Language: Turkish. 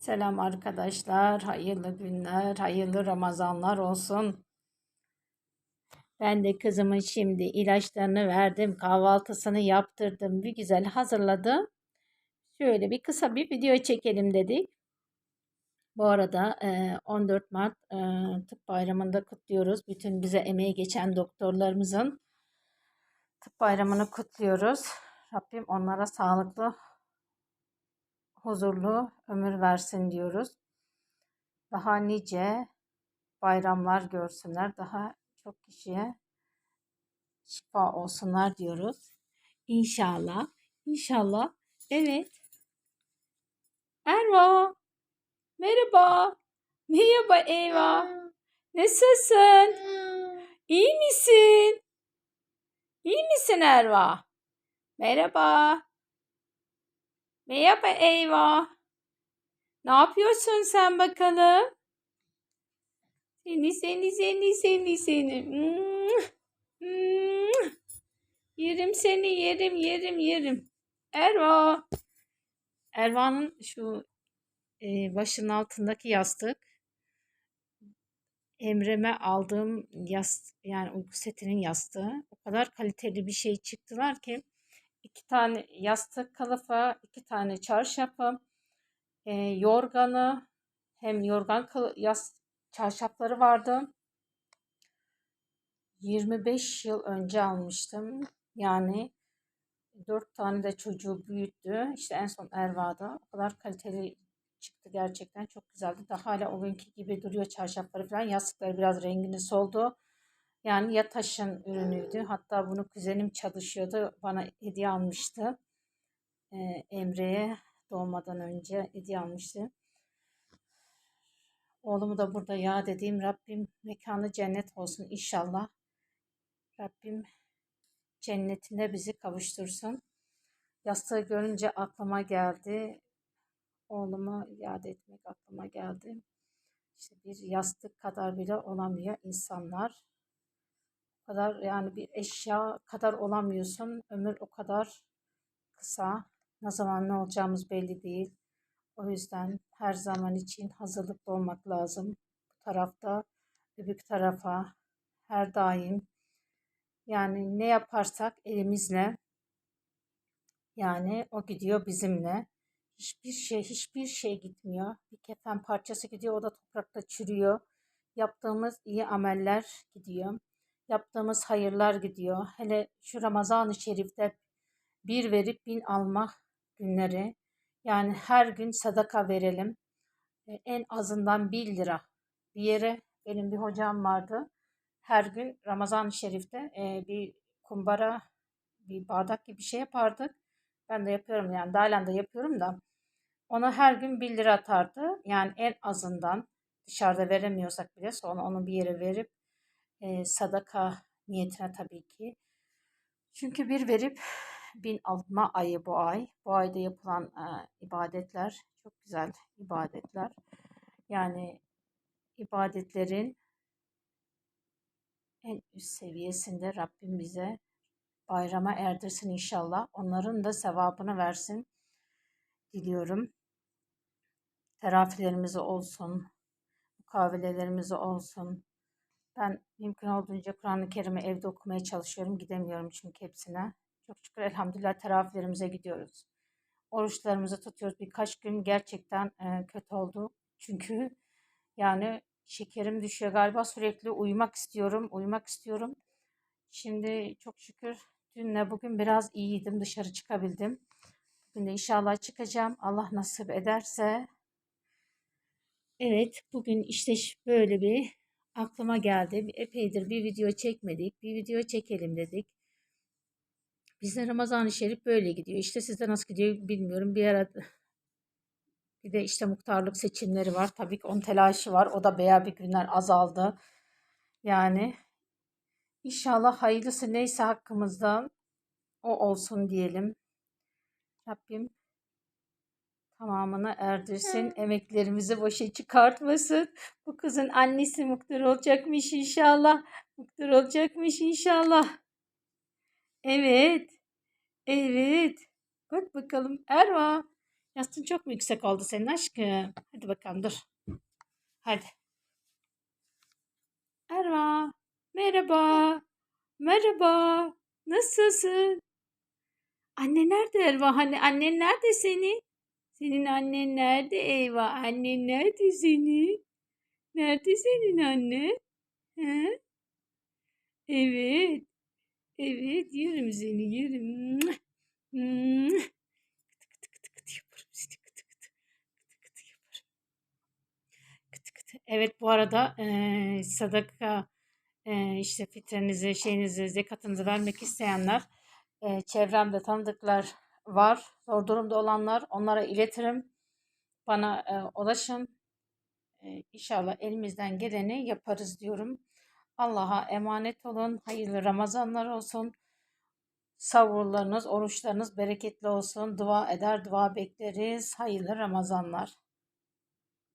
Selam arkadaşlar, hayırlı günler, hayırlı Ramazanlar olsun. Ben de kızımın şimdi ilaçlarını verdim, kahvaltısını yaptırdım, bir güzel hazırladım. Şöyle bir kısa bir video çekelim dedik. Bu arada e, 14 Mart e, Tıp Bayramı'nda kutluyoruz. Bütün bize emeği geçen doktorlarımızın Tıp Bayramı'nı kutluyoruz. Rabbim onlara sağlıklı, huzurlu ömür versin diyoruz. Daha nice bayramlar görsünler. Daha çok kişiye şifa olsunlar diyoruz. İnşallah. İnşallah. Evet. Erva. Merhaba. Merhaba Eva. Nasılsın? İyi misin? İyi misin Erva? Merhaba. Merhaba Eva. Ne yapıyorsun sen bakalım? Seni seni seni seni seni. Mm, mm. Yerim seni yerim yerim yerim. Erva. Erva'nın şu e, başının altındaki yastık Emre'me aldığım yastık yani uyku setinin yastığı. O kadar kaliteli bir şey çıktılar ki iki tane yastık kılıfı, iki tane çarşafı, e, yorganı hem yorgan yas, çarşafları vardı. 25 yıl önce almıştım. Yani 4 tane de çocuğu büyüttü. İşte en son Erva'da. O kadar kaliteli çıktı gerçekten. Çok güzeldi. Daha hala o günkü gibi duruyor çarşafları falan. Yastıkları biraz rengini soldu. Yani ya taşın ürünüydü. Hatta bunu kuzenim çalışıyordu. Bana hediye almıştı. Ee, Emre'ye doğmadan önce hediye almıştı. Oğlumu da burada ya dediğim Rabbim mekanı cennet olsun inşallah. Rabbim cennetine bizi kavuştursun. Yastığı görünce aklıma geldi. Oğlumu iade etmek aklıma geldi. İşte bir yastık kadar bile olamıyor insanlar. Kadar yani bir eşya kadar olamıyorsun. Ömür o kadar kısa. Ne zaman ne olacağımız belli değil. O yüzden her zaman için hazırlıklı olmak lazım. Bu tarafta, öbür tarafa her daim. Yani ne yaparsak elimizle yani o gidiyor bizimle. Hiçbir şey, hiçbir şey gitmiyor. Bir kefen parçası gidiyor, o da toprakta çürüyor. Yaptığımız iyi ameller gidiyor. Yaptığımız hayırlar gidiyor. Hele şu Ramazan-ı Şerif'te bir verip bin alma günleri. Yani her gün sadaka verelim. E, en azından 1 lira bir yere benim bir hocam vardı. Her gün Ramazan-ı Şerif'te e, bir kumbara, bir bardak gibi bir şey yapardık. Ben de yapıyorum yani dalen de yapıyorum da. Ona her gün 1 lira atardı. Yani en azından dışarıda veremiyorsak bile sonra onu bir yere verip e, sadaka niyetine tabii ki. Çünkü bir verip bin alma ayı bu ay. Bu ayda yapılan e, ibadetler çok güzel ibadetler. Yani ibadetlerin en üst seviyesinde Rabbim bize bayrama erdirsin inşallah. Onların da sevabını versin diliyorum. Terafilerimiz olsun, mukavelerimiz olsun. Ben mümkün olduğunca Kur'an-ı Kerim'i evde okumaya çalışıyorum. Gidemiyorum çünkü hepsine. Çok şükür elhamdülillah terafilerimize gidiyoruz. Oruçlarımızı tutuyoruz. Birkaç gün gerçekten e, kötü oldu. Çünkü yani şekerim düşüyor galiba. Sürekli uyumak istiyorum, uyumak istiyorum. Şimdi çok şükür dünle bugün biraz iyiydim. Dışarı çıkabildim. Bugün de inşallah çıkacağım. Allah nasip ederse. Evet, bugün işte böyle bir aklıma geldi. Epeydir bir video çekmedik. Bir video çekelim dedik. Bizde Ramazan-ı Şerif böyle gidiyor. İşte sizde nasıl gidiyor bilmiyorum. Bir ara bir de işte muhtarlık seçimleri var. Tabii ki onun telaşı var. O da veya bir günler azaldı. Yani inşallah hayırlısı neyse hakkımızdan o olsun diyelim. Rabbim tamamını erdirsin. Emeklerimizi boşa çıkartmasın. Bu kızın annesi muhtar olacakmış inşallah. Muhtar olacakmış inşallah. Evet. Evet. Bak bakalım Erva. Yastın çok mu yüksek oldu senin aşkım? Hadi bakalım dur. Hadi. Erva. Merhaba. Merhaba. Nasılsın? Anne nerede Erva? Hani annen nerede senin? Senin annen nerede Eyvah? Annen nerede senin? Nerede senin anne? He? Evet. Evet yerim seni yerim. Evet bu arada eee, sadaka eee, işte fitrenizi, şeyinizi, zekatınızı vermek isteyenler eee, çevremde tanıdıklar var. Zor durumda olanlar onlara iletirim. Bana eee, ulaşın. Eee, İnşallah elimizden geleni yaparız diyorum. Allah'a emanet olun. Hayırlı Ramazanlar olsun. Savurlarınız, oruçlarınız bereketli olsun. Dua eder, dua bekleriz. Hayırlı Ramazanlar.